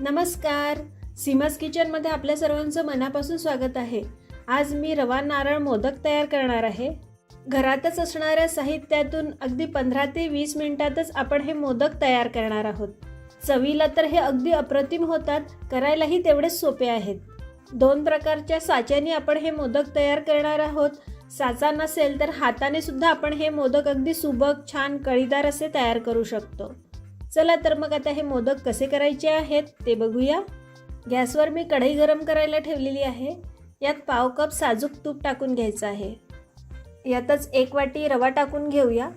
नमस्कार. सीमास किचनमध्ये आपल्या सर्वांचं मनापासून स्वागत आहे. आज मी रवा नारळ मोदक तयार करणार आहे. घरातच असणाऱ्या साहित्यातून अगदी पंधरा ते वीस मिनिटातच आपण हे मोदक तयार करणार आहोत. चवीला तर हे अगदी अप्रतिम होतात करायलाही तेवढेच सोपे आहेत. दोन प्रकारच्या साच्याने आपण हे मोदक तयार करणार आहोत. साचा नसेल तर हाताने सुद्धा आपण हे मोदक अगदी सुबक छान कळीदार असे तयार करू शकतो. चला तर मग आता हे मोदक कसे करायचे आहेत ते बघूया. गॅसवर मी कढई गरम करायला ठेवलेली आहे. यात पाव कप साजूक तूप टाकून घ्यायचं आहे. यातच एक वाटी रवा टाकून घेऊया.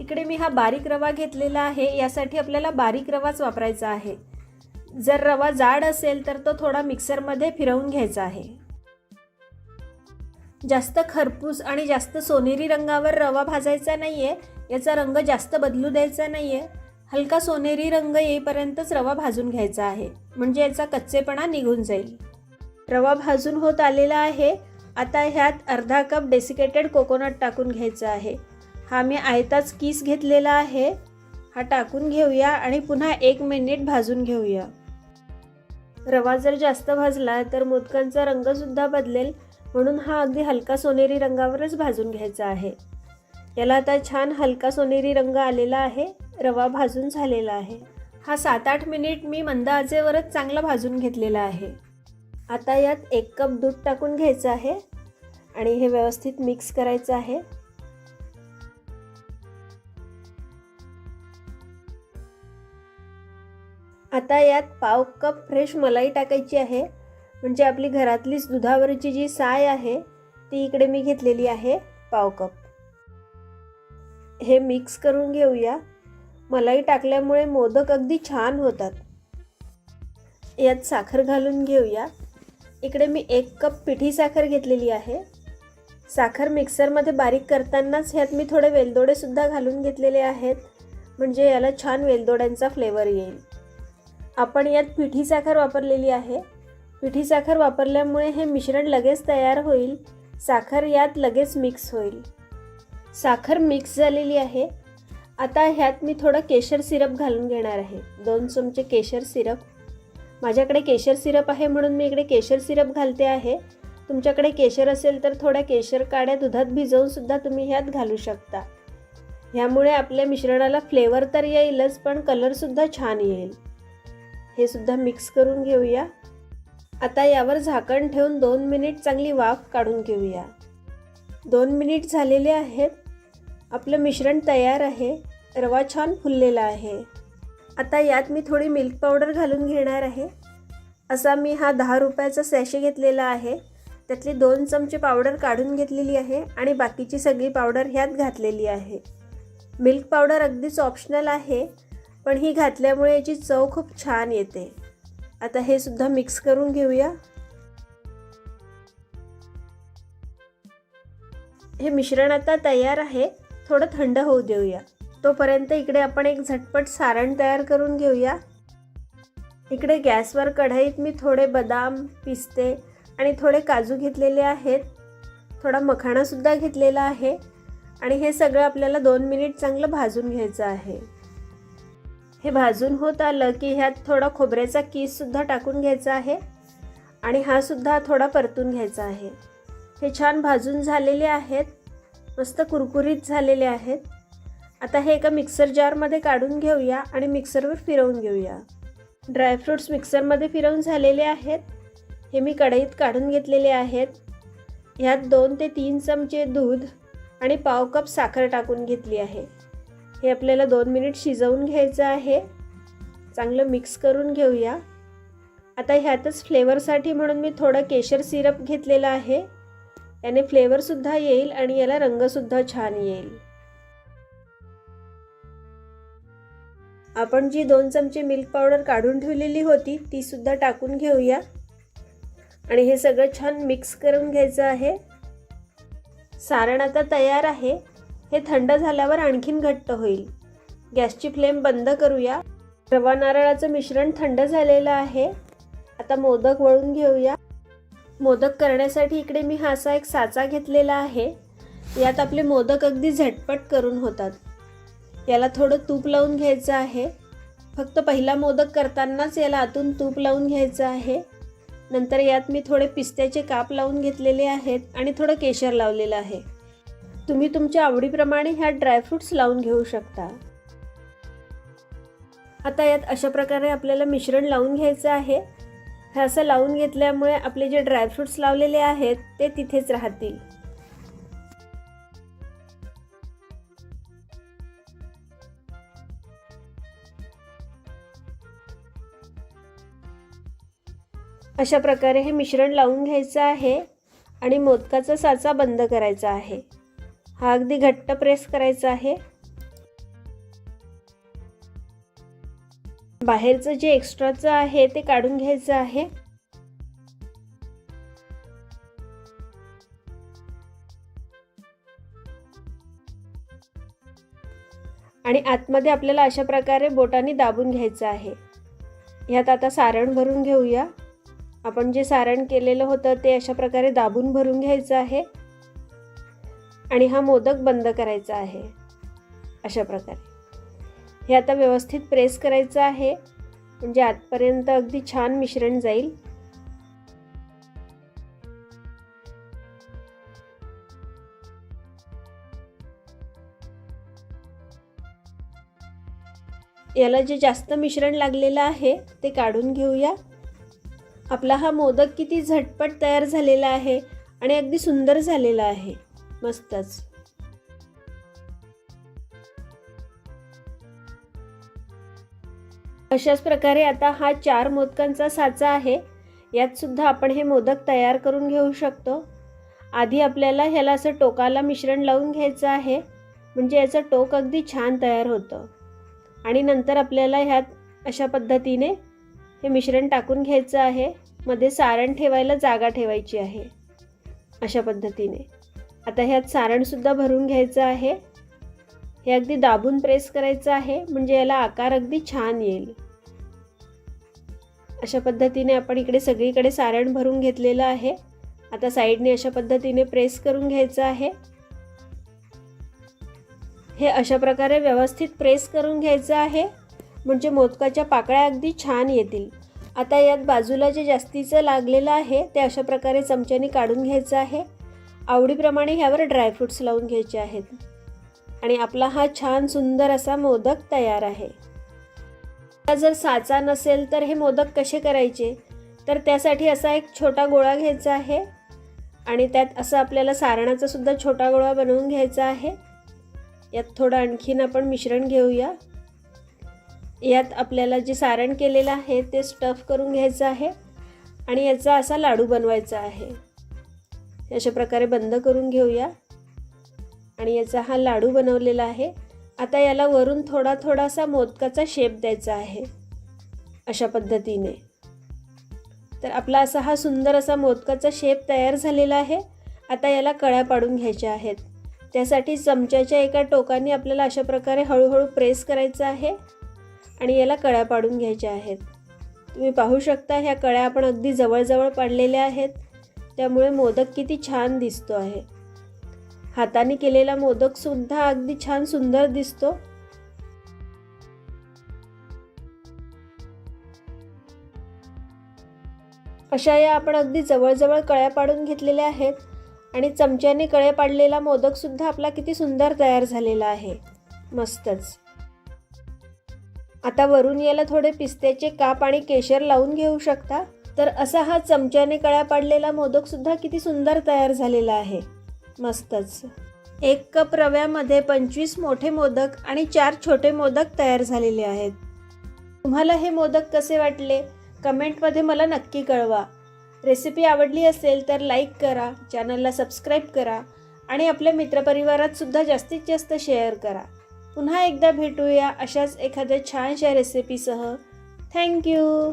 इकडे मी हा बारीक रवा घेतलेला आहे. यासाठी आपल्याला बारीक रवाच वापरायचा आहे. जर रवा जाड असेल तर तो थोडा मिक्सरमध्ये फिरवून घ्यायचा आहे. जास्त खरपूस आणि जास्त सोनेरी रंगावर रवा भाजायचा नाही आहे याचा रंग जास्त बदलू द्यायचा नाही आहे हलका सोनेरी रंग येईपर्यंतच रवा भाजून घ्यायचा आहे. म्हणजे याचा कच्चेपणा निघून जाईल. रवा भाजून होत आलेला आहे. आता ह्यात अर्धा कप डेसिकेटेड कोकोनट टाकून घ्यायचा आहे. हा मी आयताच किस घेतलेला आहे. हा टाकून घेऊया आणि पुन्हा एक मिनिट भाजून घेऊया. रवा जर जास्त भाजला तर मोदकांचा रंगसुद्धा बदलेल. म्हणून हा अगदी हलका सोनेरी रंगावरच भाजून घ्यायचा आहे. याला आता छान हलका सोनेरी रंग आलेला आहे. रवा भाजून झालेला आहे. हा सात आठ मिनिट मी मंद आजेवरच चांगला भाजून घेतलेला आहे. आता यात एक कप दूध टाकून घ्यायचं आहे आणि हे व्यवस्थित मिक्स करायचं आहे. आता यात पाव कप फ्रेश मलाई टाकायची आहे. म्हणजे आपली घरातलीच दुधावरची जी साय आहे ती इकडे मी घेतलेली आहे पाव कप. हे मिक्स करून घेऊया. मलाई टाकल्यामुळे मोदक अगदी छान होतात. यात साखर घालून घेऊया. इकडे मी एक कप पिठी साखर घेतलेली आहे. साखर मिक्सरमध्ये बारीक करतानाच ह्यात मी थोडे वेलदोडेसुद्धा घालून घेतलेले आहेत. म्हणजे याला छान वेलदोड्यांचा फ्लेवर येईल. आपण यात पिठी साखर वापरलेली आहे. पिठी साखर वापरल्यामुळे हे मिश्रण लगेच तयार होईल. साखर यात लगेच मिक्स होईल. साखर मिक्स झालेली आहे. आता ह्यात मी थोडं केशर सिरप घालून घेणार आहे. दोन चमचे केशर सिरप. माझ्याकडे केशर सिरप आहे म्हणून मी इकडे केशर सिरप घालते आहे. तुमच्याकडे केशर असेल तर थोड्या केशर काड्या दुधात भिजवूनसुद्धा तुम्ही ह्यात घालू शकता. ह्यामुळे आपल्या मिश्रणाला फ्लेवर तर येईलच पण कलरसुद्धा छान येईल. हे सुद्धा मिक्स करून घेऊया. आता यावर झाकण ठेवून दोन मिनिट चांगली वाफ काढून घेऊया. दोन मिनिट झालेले आहेत. आपलं मिश्रण तयार आहे. रवा छान फुललेला आहे. आता यात मी थोडी मिल्क पावडर घालून घेणार आहे. असा मी हा दहा रुपयाचा सॅशे घेतलेला आहे. त्यातली दोन चमचे पावडर काढून घेतलेली आहे आणि बाकीची सगळी पावडर ह्यात घातलेली आहे. मिल्क पावडर अगदीच ऑप्शनल आहे पण ही घातल्यामुळे याची चव खूप छान येते. आता हे सुद्धा मिक्स करून घेऊया. हे मिश्रण आता तयार आहे. थोडं थंड होऊ देऊया. तोपर्यंत इकडे आपण एक झटपट सारण तयार करून घेऊया. इकडे गॅसवर कढईत मी थोडे बदाम पिस्ते आणि थोडे काजू घेतलेले आहेत. थोडा मखाणासुद्धा घेतलेला आहे. आणि हे सगळं आपल्याला दोन मिनिट चांगलं भाजून घ्यायचं आहे. हे भाजून होत आलं की ह्यात थोडा खोबऱ्याचा कीससुद्धा टाकून घ्यायचा आहे. आणि हा सुद्धा थोडा परतून घ्यायचा आहे. हे छान भाजून झालेले आहेत. मस्त कुरकुरीत झालेले आहेत. आता हे एका मिक्सर जारमध्ये काढून घेऊया आणि मिक्सरवर फिरवून घेऊया. ड्रायफ्रूट्स मिक्सरमध्ये फिरवून झालेले आहेत. हे मी कढईत काढून घेतलेले आहेत. ह्यात दोन ते तीन चमचे दूध आणि पाव कप साखर टाकून घेतली आहे. हे आपल्याला दोन मिनिट शिजवून घ्यायचं आहे. चांगलं मिक्स करून घेऊया. आता ह्यातच फ्लेवरसाठी म्हणून मी थोडं केशर सिरप घेतलेलं आहे. याने फ्लेवरसुद्धा येईल आणि याला रंगसुद्धा छान येईल. आपण जी दोन चमचे मिल्क पावडर काढून ठेवलेली होती ती सुद्धा टाकून घेऊया. आणि हे सगळं छान मिक्स करून घ्यायचं आहे. सारण आता तयार आहे. हे थंड झाल्यावर आणखीन घट्ट होईल. गॅसची फ्लेम बंद करूया. रवा नारळाचं मिश्रण थंड झालेलं आहे. आता मोदक वळून घेऊया. मोदक करण्यासाठी इकडे मी हा असा एक साचा घेतलेला आहे. यात आपले मोदक अगदी झटपट करून होतात. याला थोडं तूप लावून घ्यायचं आहे. फक्त पहिला मोदक करतानाच याला आतून तूप लावून घ्यायचं आहे. नंतर यात मी थोडे पिस्त्याचे काप लावून घेतलेले आहेत आणि थोडं केशर लावलेलं आहे. तुम्ही तुमच्या आवडीप्रमाणे ह्या ड्रायफ्रूट्स लावून घेऊ शकता. आता यात अशा प्रकारे आपल्याला मिश्रण लावून घ्यायचं आहे. हे असं लावून घेतल्यामुळे आपले जे ड्रायफ्रूट्स लावलेले आहेत ते तिथेच राहतील. अशा प्रकारे हे मिश्रण लावून घ्यायचं आहे आणि मोदकाचा साचा बंद करायचा आहे. हा अगदी घट्ट प्रेस करायचा आहे. बाहेरचं जे एक्स्ट्राचं आहे ते काढून घ्यायचं आहे. आणि आतमध्ये आपल्याला अशा प्रकारे बोटाने दाबून घ्यायचं आहे. ह्यात आता सारण भरून घेऊया. आपण जे सारण केलेलं होतं ते अशा प्रकारे दाबून भरून घ्यायचं आहे. आणि हा मोदक बंद करायचा आहे. अशा प्रकारे. हे आता व्यवस्थित प्रेस करायचं आहे. म्हणजे आतपर्यंत अगदी छान मिश्रण जाईल. याला जे जास्त मिश्रण लागलेलं आहे ते काढून घेऊया. आपला हा मोदक किती झटपट तयार झालेला आहे आणि अगदी सुंदर झालेला आहे. मस्तच. अशाच प्रकारे आता हा चार मोदकांचा साचा आहे. यात सुद्धा आपण हे मोदक तयार करून घेऊ शकतो. आधी आपल्याला ह्याला असं टोकाला मिश्रण लावून घ्यायचं आहे. म्हणजे याचं टोक अगदी छान तयार होतं. आणि नंतर आपल्याला ह्यात अशा पद्धतीने हे मिश्रण टाकून घ्यायचं आहे. मध्ये सारण ठेवायला जागा ठेवायची आहे. अशा पद्धतीने. आता ह्यात सारणसुद्धा भरून घ्यायचं आहे. हे अगदी दाबून प्रेस करायचं आहे. म्हणजे याला आकार अगदी छान येईल. अशा पद्धतीने आपण इकडे सगळीकडे सारण भरून घेतलेलं आहे. आता साईडने अशा पद्धतीने प्रेस करून घ्यायचं आहे. हे अशा प्रकारे व्यवस्थित प्रेस करून घ्यायचं आहे. म्हणजे मोदकाच्या पाकळ्या अगदी छान येतील. आता यात बाजूला जे जास्तीचं लागलेलं आहे ते अशा प्रकारे चमच्याने काढून घ्यायचं आहे. आवडीप्रमाणे ह्यावर ड्रायफ्रूट्स लावून घ्यायचे आहेत. आणि आपला हा छान सुंदर असा मोदक तयार आहे. जर साचा नसेल तर हे मोदक कसे करायचे? तर त्यासाठी असा एक छोटा गोळा घ्यायचा आहे. आणि त्यात असं आपल्याला सारणाचा सुद्धा छोटा गोळा बनवून घ्यायचा आहे. यात थोडं आणखीन आपण मिश्रण घेऊया. यात आपल्याला जे सारण केलेलं आहे ते स्टफ करून घ्यायचं आहे. आणि याचा असा लाडू बनवायचा आहे. अशा प्रकारे बंद करून घेऊया. आणि याचा हा लाडू बनवलेला आहे. आता याला वरून थोडा थोडासा मोदकाचा शेप द्यायचा आहे. अशा पद्धतीने. तर आपला असा हा सुंदर असा मोदकाचा शेप तयार झालेला आहे. आता याला कळ्या पाडून घ्यायच्या आहेत. त्यासाठी चमच्याच्या एका टोकाने आपल्याला अशा प्रकारे हळूहळू प्रेस करायचं आहे. आणि याला कळ्या पाडून घ्यायच्या आहेत. तुम्ही पाहू शकता ह्या कळ्या आपण अगदी जवळजवळ पाडलेल्या आहेत. त्यामुळे मोदक किती छान दिसतो आहे. हाताने केलेला मोदकसुद्धा अगदी छान सुंदर दिसतो. अशा या आपण अगदी जवळजवळ कळ्या पाडून घेतलेल्या आहेत आणि चमच्याने कळे पाडलेला मोदकसुद्धा आपला किती सुंदर तयार झालेला आहे. मस्तच. आता वरून याला थोडे पिस्त्याचे काप आणि केशर लावून घेऊ शकता. तर असा हा चमच्याने कळ्या पाडलेला मोदकसुद्धा किती सुंदर तयार झालेला आहे. मस्तच. एक कप रव्यामध्ये पंचवीस मोठे मोदक आणि चार छोटे मोदक तयार झालेले आहेत. तुम्हाला हे मोदक कसे वाटले? कमेंटमध्ये मला नक्की कळवा. रेसिपी आवडली असेल तर लाईक करा चॅनलला सबस्क्राईब करा आणि आपल्या मित्रपरिवारात सुद्धा जास्तीत जास्त शेअर करा. पुन्हा एकदा भेटूया अशाच एखाद्या छानशा रेसिपीसह. थँक्यू!